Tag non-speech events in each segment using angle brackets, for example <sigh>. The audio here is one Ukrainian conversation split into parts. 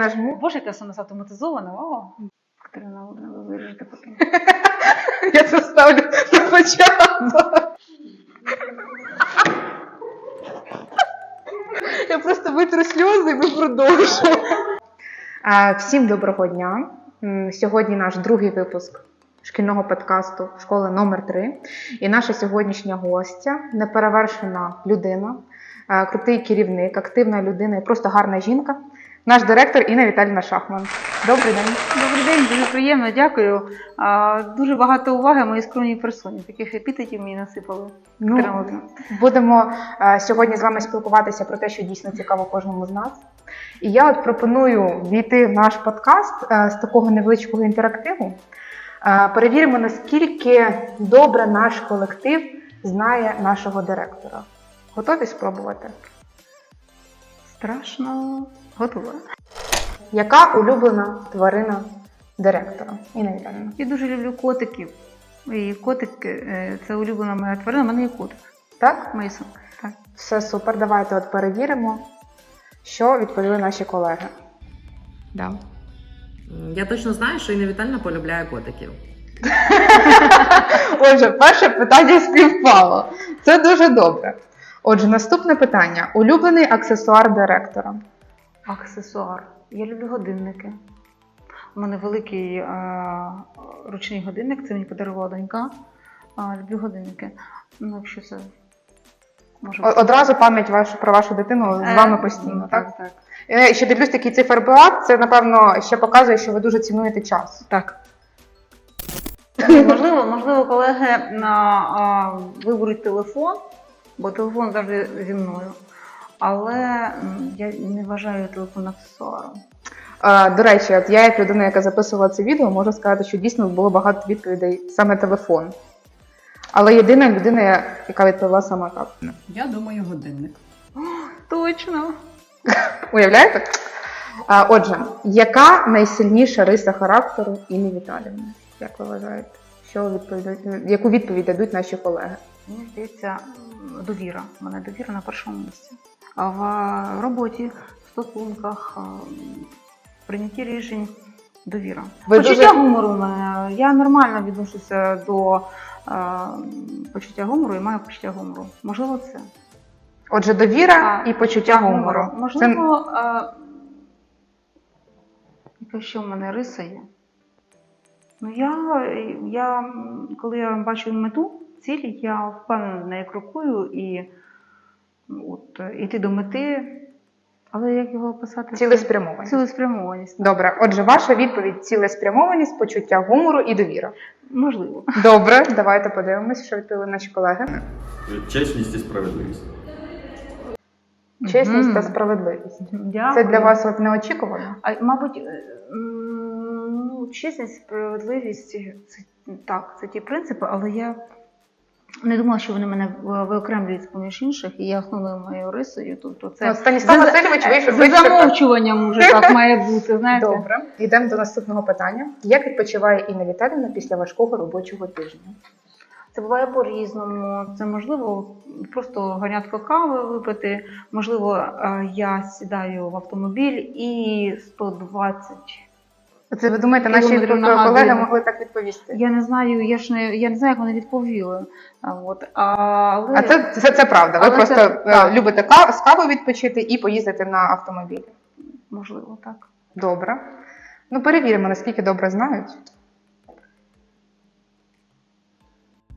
Нажму. Боже, яка все нас автоматизована. О, Катерина Володимирівна, ви виріжете потім. <laughs> Я це ставлю на початок. Я просто витру сльози і ми продовжуємо. Всім доброго дня. Сьогодні наш другий випуск шкільного подкасту школи номер 3 І наша сьогоднішня гостя неперевершена людина, крутий керівник, активна людина і просто гарна жінка. Наш директор Інна Віталіна Шахман. Добрий день. Добрий день, дуже приємно, дякую. А, дуже багато уваги моїй скромній персоні. Таких епітетів мені насипали. Ну, Будемо е, сьогодні з вами спілкуватися про те, що дійсно цікаво кожному з нас. І я от пропоную війти в наш подкаст е, з такого невеличкого інтерактиву. Е, перевіримо, наскільки добре наш колектив знає нашого директора. Готові спробувати? Страшно готова. Яка улюблена тварина директора? Інна Віталіївна. Я дуже люблю котиків. І котик е, це улюблена моя тварина, в мене є котик. Так? Мейсон. Так. Все супер. Давайте от перевіримо, що відповіли наші колеги. Да. Я точно знаю, що Інна Вітальна полюбляє котиків. <laughs> Отже, перше питання співпало. Це дуже добре. Отже, наступне питання: улюблений аксесуар директора. Аксесуар. Я люблю годинники. У мене великий е, ручний годинник, це мені подарувала донька. А, люблю годинники. Ну, якщо це може О- Одразу пам'ять вашу про вашу дитину з Е, вами постійно, так? Так, так. Е, Ще дивлюсь такий циферблат, це напевно ще показує, що ви дуже цінуєте час. так. Можливо, можливо, колеги на, а, виберуть телефон, бо телефон завжди зі мною. Але я не вважаю телефон аксесуаром. До речі, от я, як людина, яка записувала це відео, можу сказати, що дійсно було багато відповідей саме телефон. Але єдина людина, яка відповіла саме так. Я думаю, годинник. Точно. <laughs> Уявляєте? А, отже, яка найсильніша риса характеру Інни Віталіївни? Як ви вважаєте? Що відповідають, яку відповідь дадуть наші колеги? Мені здається, довіра. У мене довіра на першому місці. В роботі, в стосунках, в прийнятті рішень довіра. Ви почуття дуже- гумору в мене. Я нормально відношуся до е, почуття гумору і маю почуття гумору. Можливо, це. Отже, довіра А, і почуття гумору. Це Можливо, е, яка ще в мене риса є. Ну, я, я, коли я бачу мету, цілі, я впевнено в неї крокую і от, іти до мети. Але як його описати? цілеспрямованість. Цілеспрямованість. Добре, отже, ваша відповідь цілеспрямованість, почуття гумору і довіра. Можливо. Добре, давайте подивимося, що відповіли наші колеги. Чесність і справедливість. Чесність Мгм. та справедливість. Дякую. Це для вас от неочікувано. А, мабуть, е, м, ну, чесність, справедливість, це так, це ті принципи, але я не думала, що вони мене виокремлюють з поміж інших, і є основною моєю рисою. Тобто це От Станіслав за- Васильович вийшов за замовчуванням уже так <laughs> має бути. Знаєте, Добре, йдемо до наступного питання. Як відпочиває Інна Віталіївна після важкого робочого тижня? Це буває по-різному. Це можливо просто гарнятко кави випити. Можливо, е, я сідаю в автомобіль і 120 Це ви думаєте, наші колеги могли так відповісти? Я не знаю, я ж не я не знаю, як вони відповіли. А, От, але А це, це, це правда. Ви Але просто це- так. любите з кавою відпочити і поїздити на автомобілі. можливо так. Добре. Ну, перевіримо, наскільки добре знають.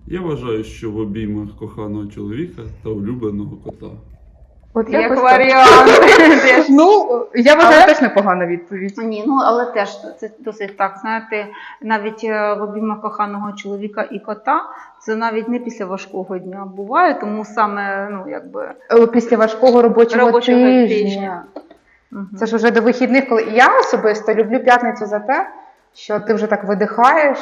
Я вважаю, що в обіймах коханого чоловіка та улюбленого кота. От Як якось варіант. <laughs> Ну, я вважаю Але- теж непогана відповідь. Ні, ну але теж це досить так. Знаєте, навіть е, в обіймах коханого чоловіка і кота це навіть не після важкого дня буває, тому саме ну якби Е, Після важкого робочого, Робочого тижня. тижня. мгм. Це ж вже до вихідних, коли я особисто люблю п'ятницю за те, що ти вже так видихаєш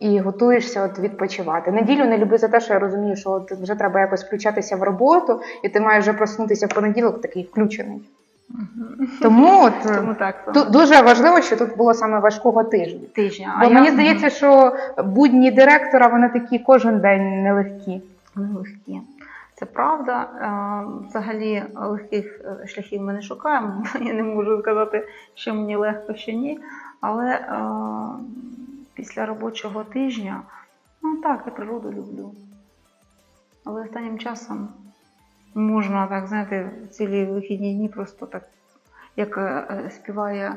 і готуєшся от відпочивати. Неділю не люблю за те, що я розумію, що от вже треба якось включатися в роботу, і ти маєш вже проснутися в понеділок такий включений. Тому от е, <laughs> тому так це. Дуже важливо, що тут було саме важкого тижня. тижня. Бо я- мені здається, що будні директора вони такі кожен день нелегкі. Вони легкі. Це правда. Е, Взагалі легких е, шляхів ми не шукаємо. <laughs> Я не можу сказати, що мені легко, що ні. Але е, після робочого тижня, ну так, я природу люблю. Але останнім часом можна так, знаєте, цілі вихідні дні просто так, як е, е, співає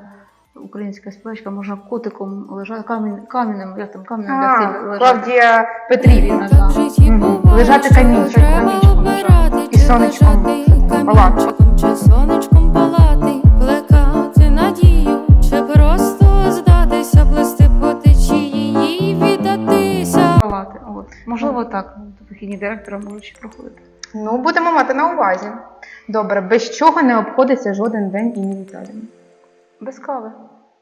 українська співачка, можна котиком лежати камінь, камінем, як там камінем А, лежати. Клавдія Петрівна. Да. Мгм. Лежати камінчиком, камінчиком лежати. І сонечком палати. Чи сонечком палати, От. Можливо, так. Вихідні директора можуть ще проходити. Ну, будемо мати на увазі. Добре, без чого не обходиться жоден день і ні Віталіївна? Без кави.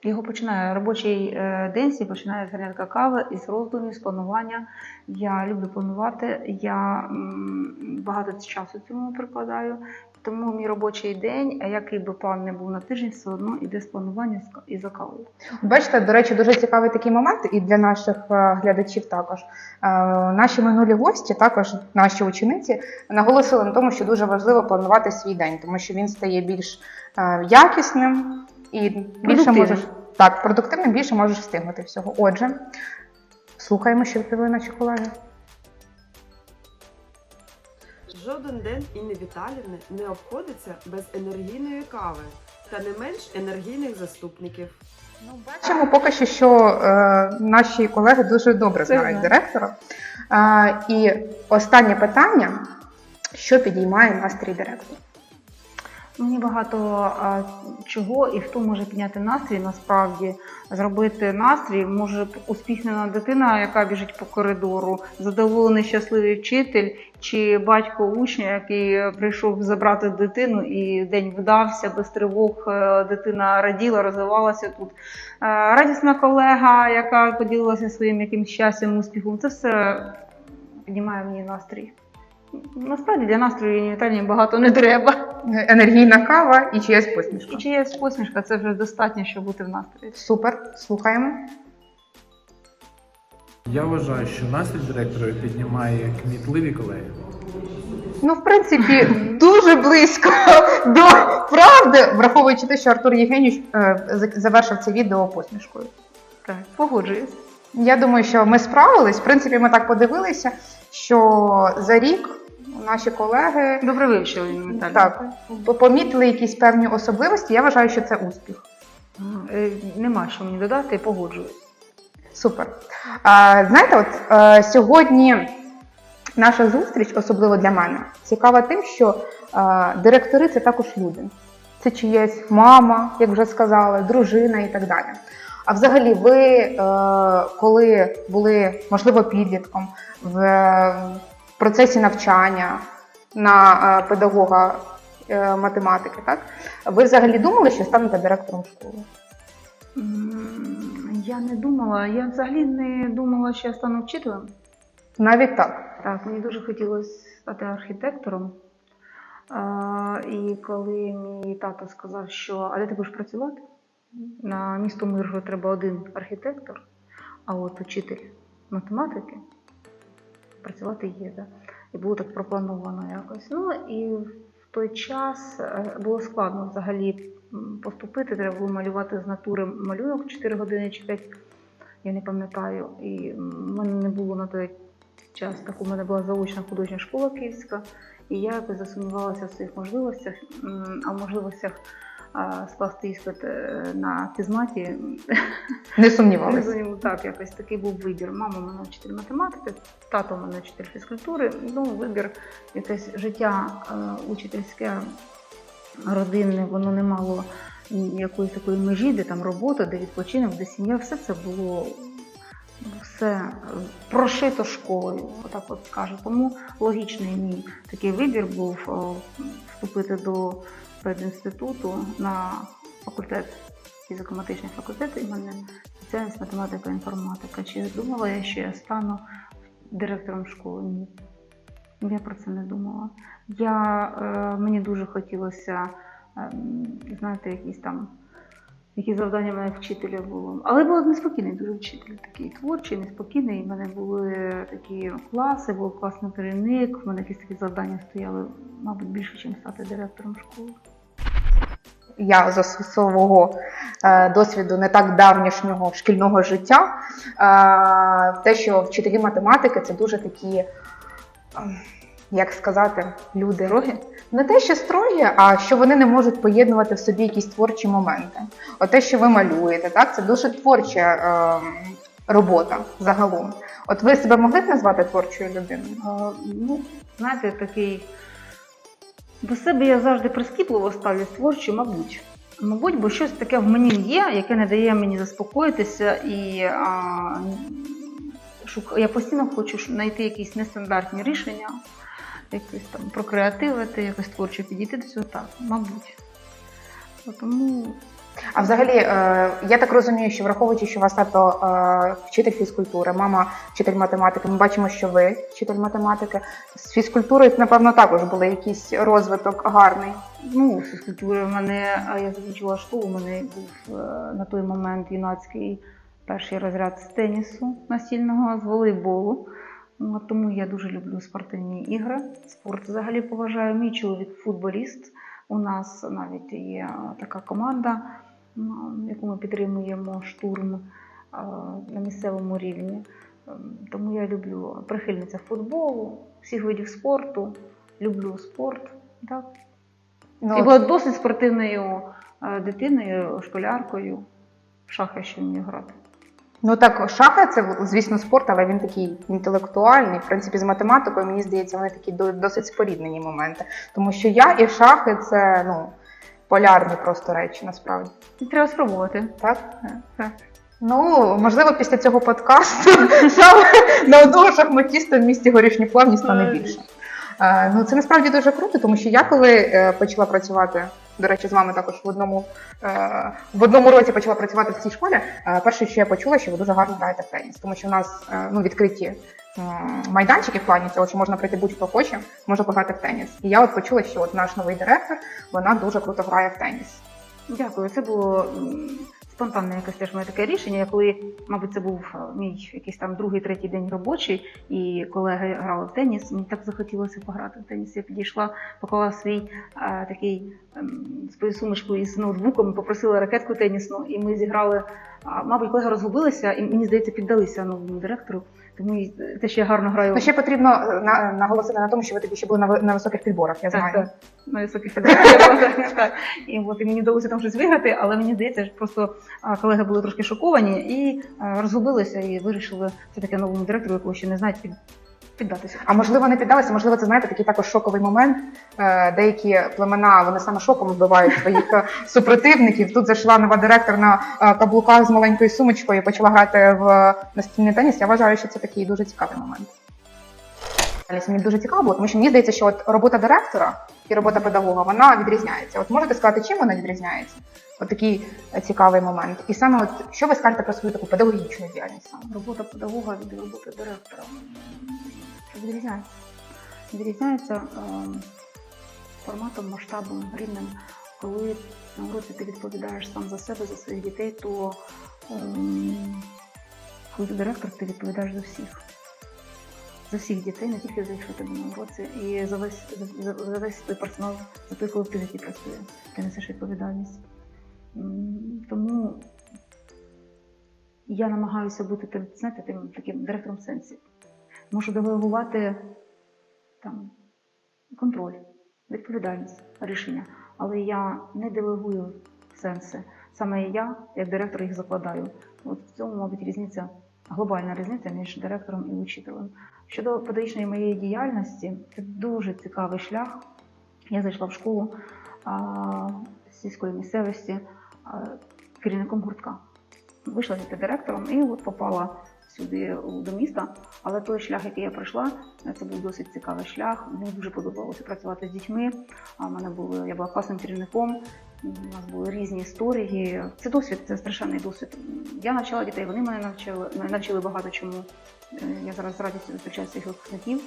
Його починає робочий е, день, сі починає з гарнятка кави із роздумів, з планування. Я люблю планувати. Я м, багато часу цьому прикладаю. Тому мій робочий день, який би план не був на тиждень, все одно іде з планування і за кавою. Бачите, до речі, дуже цікавий такий момент і для наших е, глядачів також. Е, Наші минулі гості, також наші учениці, наголосили на тому, що дуже важливо планувати свій день, тому що він стає більш е, якісним і більше можеш так, продуктивним, більше можеш встигнути всього. Отже, слухаємо, що відповіли наші колеги. Жоден день Інни Віталівни не обходиться без енергійної кави та не менш енергійних заступників. Ну, бачимо поки що, що е, наші колеги дуже добре Це знають знаю. директора. Е, і останнє питання: що підіймає настрій директора? Мені багато а, чого і хто може підняти настрій, насправді зробити настрій може успішна дитина, яка біжить по коридору, задоволений щасливий вчитель, чи батько учня, який прийшов забрати дитину, і день вдався без тривог. е, Дитина раділа, розвивалася тут. Е, Радісна колега, яка поділилася своїм якимсь щастям, успіхом. Це все піднімає мені настрій. Насправді для настрою Віталії багато не треба. Енергійна кава і чиясь посмішка. І чиясь посмішка це вже достатньо, щоб бути в настрої. Супер, слухаємо. Я вважаю, що настрій директора піднімає кмітливі колеги. Ну, в принципі, дуже близько <laughs> до правди, враховуючи те, що Артур Євгенійович е, завершив це відео посмішкою. Так, погоджуюсь. Я думаю, що ми справились. В принципі, ми так подивилися, що за рік наші колеги Добре вивчили Віталій. так помітили якісь певні особливості. Я вважаю, що це успіх. Е, Нема що мені додати, погоджуюсь. Супер. А, знаєте, от е, сьогодні наша зустріч, особливо для мене, цікава тим, що е, директори це також люди. Це чиясь мама, як вже сказали, дружина і так далі. А взагалі, ви, е, коли були, можливо, підлітком в е, процесі навчання на е, педагога е, математики, так? Ви взагалі думали, що станете директором школи? Я не думала, я взагалі не думала, що я стану вчителем. Навіть так. Так, мені дуже хотілося стати архітектором. А, і коли мій тато сказав, що а де ти будеш працювати? На місто Миргород треба один архітектор, а от учитель математики працювати є. Да? І було так проплановано якось. Ну і в той час е, було складно взагалі поступити. Треба було малювати з натури малюнок 4 години чи 5, я не пам'ятаю. І в мене не було на той час. Так у мене була заочна художня школа київська, і я якось засумнівалася в своїх можливостях, а в можливостях скласти іспит е, на фізматі. Не сумнівалися. Розумію, Так, якось такий був вибір. Мама у мене вчитель математики, тато у мене вчитель фізкультури. Ну, вибір, якесь життя е, учительське, родинне, воно не мало якоїсь такої межі, де там робота, де відпочинок, де сім'я. Все це було все прошито школою, отак от скажу. Тому логічний мій такий вибір був е, вступити до педінституту на факультет фізико-математичний факультет, і в мене спеціальність математика інформатика. Чи думала я, що я стану директором школи? Ні. Я про це не думала. Я, е, мені дуже хотілося, ем, знаєте, якісь там які завдання в мене вчителя було. Але був неспокійний дуже вчитель, такий творчий, неспокійний. У мене були такі класи, був класний керівник, в мене якісь такі завдання стояли, мабуть, більше, ніж стати директором школи. Я з свого е, досвіду не так давнішнього шкільного життя, е, те, що вчителі математики це дуже такі, як сказати, люди роги. Не те, що строгі, а що вони не можуть поєднувати в собі якісь творчі моменти. От те, що ви малюєте, так, це дуже творча е, робота загалом. От ви себе могли б назвати творчою людиною? А, ну, знаєте, такий. До себе я завжди прискіпливо ставлюсь творчо, мабуть. Мабуть, бо щось таке в мені є, яке не дає мені заспокоїтися, і а. Я постійно хочу знайти якісь нестандартні рішення, якось там прокреативити, якось творчо підійти до цього. Так, мабуть. Тому А взагалі, е, я так розумію, що враховуючи, що у вас тато е, вчитель фізкультури, мама вчитель математики, ми бачимо, що ви вчитель математики. З фізкультурою, напевно, також був якийсь розвиток гарний. Ну, з фізкультури в мене, я закінчила школу, у мене був е, на той момент юнацький перший розряд з тенісу настільного, з волейболу. Тому я дуже люблю спортивні ігри. Спорт взагалі поважаю. Мій чоловік футболіст. У нас навіть є така команда, яку ми підтримуємо штурм е, на місцевому рівні. Тому я люблю прихильниця футболу, всіх видів спорту, люблю спорт. Так. Ну, І була досить спортивною е, дитиною, школяркою. В шахи ще вмію грати. Ну так, шахи це звісно спорт, але він такий інтелектуальний. В принципі, з математикою мені здається, вони такі до- досить споріднені моменти. Тому що я і шахи це ну полярні просто речі, насправді. Треба спробувати. Так? Так. Ну, можливо, після цього подкасту <laughs> саме на одного шахматіста в місті горішні плавні стане більше. Е, Ну, це насправді дуже круто, тому що я коли е, почала працювати, до речі, з вами також в одному, е, в одному році почала працювати в цій школі, е, перше, що я почула, що ви дуже гарно граєте в теніс, тому що в нас е, ну, відкриті майданчики в плані цього, що можна прийти будь-хто хоче, може пограти в теніс. І я от почула, що от наш новий директор, вона дуже круто грає в теніс. Дякую. Це було спонтанне якесь теж моє таке рішення. Коли, мабуть, це був е, мій якийсь там другий, третій день робочий, і колеги грали в теніс. Мені так захотілося пограти в теніс. Я підійшла, поклала свій а, такий ем, свою сумочку із ноутбуком, попросила ракетку тенісну, і ми зіграли. А, мабуть, колеги розгубилися, і мені здається, піддалися новому директору. Тому те, що я гарно граю. Ще потрібно е, на, наголосити на тому, що ви тоді ще були на, ви- на високих підборах, я знаю. Так, так. На високих підборах. <laughs> Так. І от і мені вдалося там щось виграти, але мені здається, що просто а, колеги були трошки шоковані і а, розгубилися і вирішили все таки новому директору, якого ще не знають, під, піддатися. А можливо, не піддалися, можливо, це знаєте такий також шоковий момент. Е, Деякі племена вони саме шоком вбивають своїх е, <laughs> супротивників. Тут зайшла нова директор на е, каблуках з маленькою сумочкою, і почала грати в настільний теніс. Я вважаю, що це такий дуже цікавий момент. Мені дуже цікаво було, тому що мені здається, що от робота директора і робота педагога вона відрізняється. От можете сказати, чим вона відрізняється? От такий цікавий момент. І саме от що ви скажете про свою таку педагогічну діяльність? Робота педагога від роботи директора відрізняється. Відрізняється е, форматом, масштабом, рівнем. Коли на уроці ти відповідаєш сам за себе, за своїх дітей, то ем, коли ти директор, ти відповідаєш за всіх. За всіх дітей, не тільки за їх, що тебе на уроці, і за весь, за, за, весь той персонал, за той колектив, який працює. Ти несеш відповідальність. Тому я намагаюся бути тим, знаєте, тим таким директором в сенсі. Можу делегувати там контроль, відповідальність, рішення. Але я не делегую сенси. Саме я, як директор, їх закладаю. От в цьому, мабуть, різниця, глобальна різниця між директором і учителем. Щодо педагогічної моєї діяльності, це дуже цікавий шлях. Я зайшла в школу а, сільської місцевості а, керівником гуртка. Вийшла звідти директором і от попала сюди до міста. Але той шлях, який я пройшла, це був досить цікавий шлях. Мені дуже подобалося працювати з дітьми. А мене було, я була класним керівником. У нас були різні історії. Це досвід, це страшенний досвід. Я навчала дітей, вони мене навчили, навчили багато чому. Е, Я зараз з радістю зустрічаю своїх випускників.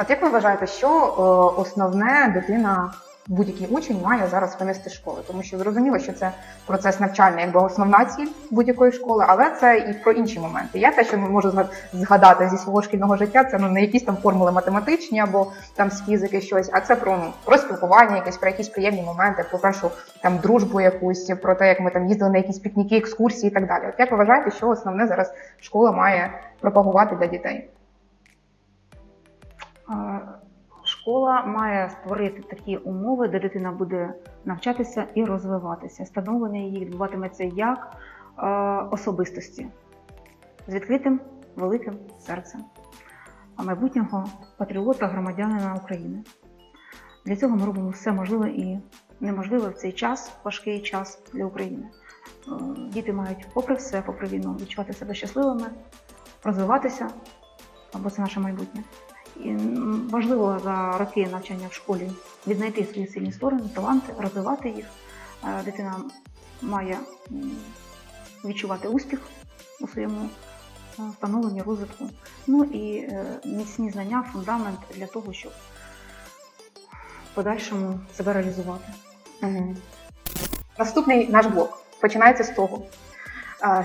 От як ви вважаєте, що е, основне дитина будь-який учень має зараз винести школи, тому що зрозуміло, що це процес навчальний, якби основна ціль будь-якої школи, але це і про інші моменти. Я те, що можу згадати зі свого шкільного життя, це ну не якісь там формули математичні або там з фізики щось, а це про ну про спілкування, якесь про якісь приємні моменти, про першу там дружбу якусь, про те, як ми там їздили на якісь пікніки, екскурсії і так далі. От як ви вважаєте, що основне зараз школа має пропагувати для дітей? Школа має створити такі умови, де дитина буде навчатися і розвиватися. Становлення її відбуватиметься як е, особистості з відкритим великим серцем, а майбутнього патріота громадянина України. Для цього ми робимо все можливе і неможливе в цей час, важкий час для України. Е, Діти мають, попри все, попри війну, відчувати себе щасливими, розвиватися, або це наше майбутнє. І важливо за роки навчання в школі віднайти свої сильні сторони, таланти, розвивати їх. Е, Дитина має відчувати успіх у своєму е, становленні, розвитку. Ну і е, міцні знання, фундамент для того, щоб в подальшому себе реалізувати. Угу. Наступний наш блок починається з того,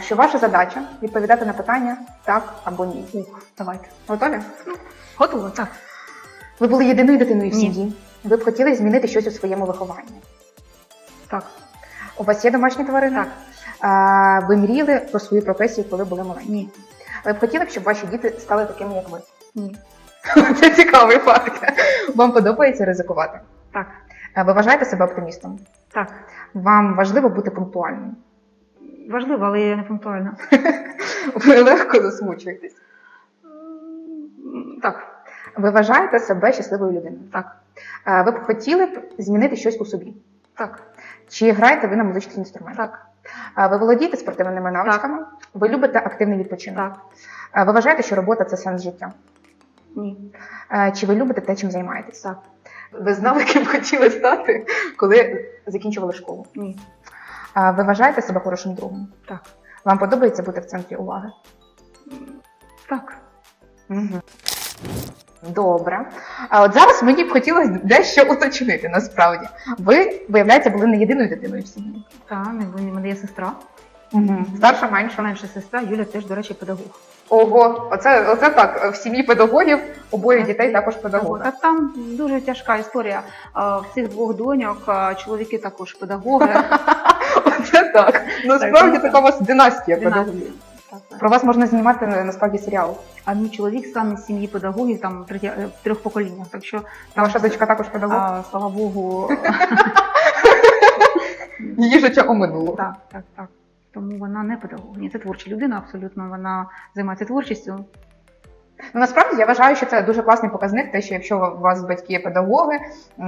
що ваша задача відповідати на питання так або ні. Ух, давайте. Готові? Готово? Так. Ви були єдиною дитиною в Ні. сім'ї. Ви б хотіли змінити щось у своєму вихованні. Так. У вас є домашні тварини? Так. А, ви мріяли про свою професію, коли були маленькі. Ні. Ви б хотіли б, щоб ваші діти стали такими, як ви. Ні. <laughs> Це цікавий факт. Вам подобається ризикувати? Так. А Ви вважаєте себе оптимістом? Так. Вам важливо бути пунктуальним? Важливо, але я не пунктуальна. <laughs> Ви легко засмучуєтесь. Так. Ви вважаєте себе щасливою людиною? Так. Ви б хотіли б змінити щось у собі? Так. Чи граєте ви на музичних інструментах? Так. Ви володієте спортивними навичками? Ви любите активний відпочинок? Так. Ви вважаєте, що робота це сенс життя? Ні. Чи ви любите те, чим займаєтесь? Так. Ви знали, <laughs> ким хотіли стати, коли закінчували школу? Ні. А Ви вважаєте себе хорошим другом? Так. Вам подобається бути в центрі уваги? Так. Угу. Добре. А от зараз мені б хотілося дещо уточнити насправді. Ви, виявляється, були не єдиною дитиною в сім'ї. Так, не в мене є сестра. Угу. Старша, менша. Менша сестра, Юля теж, до речі, педагог. Ого, оце, оце так. В сім'ї педагогів обоє дітей також педагоги. Та там дуже тяжка історія. А, В цих двох доньок а, чоловіки також педагоги. <laughs> Оце так. Насправді Так, така у вас династія педагогів. Так, так. Про вас можна знімати насправді серіал. А мій чоловік сам із сім'ї педагогів, там третя- е, в трьох поколіннях. Так що там Ваша дочка також педагог. а, слава Богу, <laughs> Її життя оминуло. так, так, так. Тому вона не педагог. Ні, це творча людина, абсолютно. Вона займається творчістю. Ну, насправді я вважаю, що це дуже класний показник, те, що якщо у вас батьки є педагоги,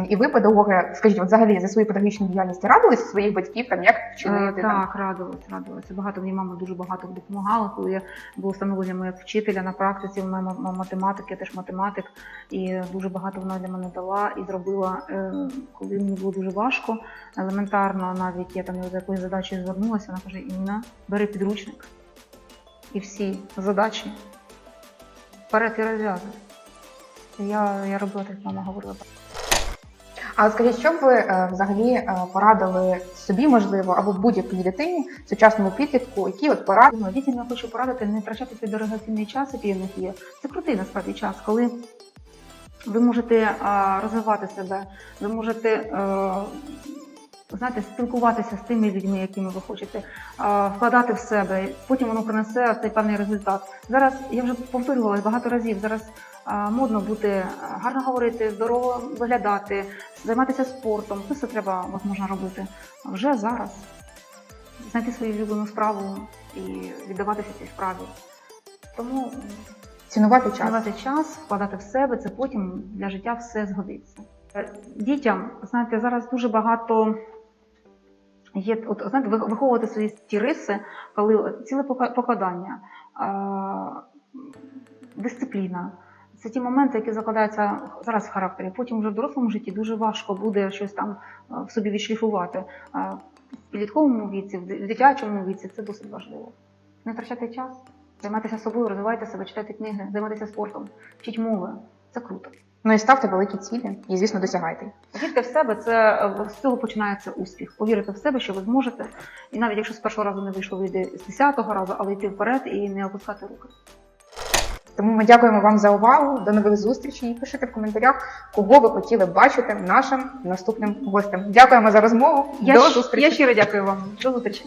і ви педагоги, скажіть, от взагалі за свою педагогічну діяльність радились своїх батьків, там як вчили Е. Так, радилась, радилась. Багато мені мама дуже багато допомагала, коли я було встановлення моя вчителя на практиці, вона ма- ма- математик, я теж математик, і дуже багато вона для мене дала і зробила, е, коли мені було дуже важко, елементарно, навіть я там за якоюсь задачею звернулася, вона каже: Інна, бери підручник і всі задачі вперед і. Я, я робила так, мама говорила. А скажіть, що б ви е, взагалі е, порадили собі, можливо, або будь-якій дитині, сучасному підлітку, які от поради Ну, Дітям я хочу порадити не втрачати свій дорогоцінний час, який в них є. Це крутий насправді час, коли ви можете а, розвивати себе, ви можете е, знаєте, спілкуватися з тими людьми, якими ви хочете, вкладати в себе. Потім воно принесе цей певний результат. Зараз я вже повторювалась багато разів. Зараз модно бути гарно говорити, здорово виглядати, займатися спортом. Це все треба от, можна робити вже зараз знайти свою улюблену справу і віддаватися цій справі. Тому цінувати час? цінувати час, вкладати в себе, це потім для життя все згодиться. Дітям, знаєте, зараз дуже багато є, от, знаєте, виховувати свої ті риси, коли ціле покладання, е, дисципліна. Це ті моменти, які закладаються зараз в характері. Потім вже в дорослому житті дуже важко буде щось там е, в собі відшліфувати. Е, В підлітковому віці, в дитячому віці це досить важливо. Не втрачати час, займатися собою, розвивайте себе, читайте книги, займайтеся спортом, вчіть мови. Це круто. Ну і ставте великі цілі, і звісно, досягайте. Вірте в себе, це е, з цього починається успіх. Повірити в себе, що ви зможете. І навіть якщо з першого разу не вийшло, вийде з десятого разу, але йти вперед і не опускати руки. Тому ми дякуємо вам за увагу. До нових зустрічей. І пишіть в коментарях, кого ви хотіли бачити нашим наступним гостем. Дякуємо за розмову. Я, До зустрічі. я щиро дякую вам. До зустрічі.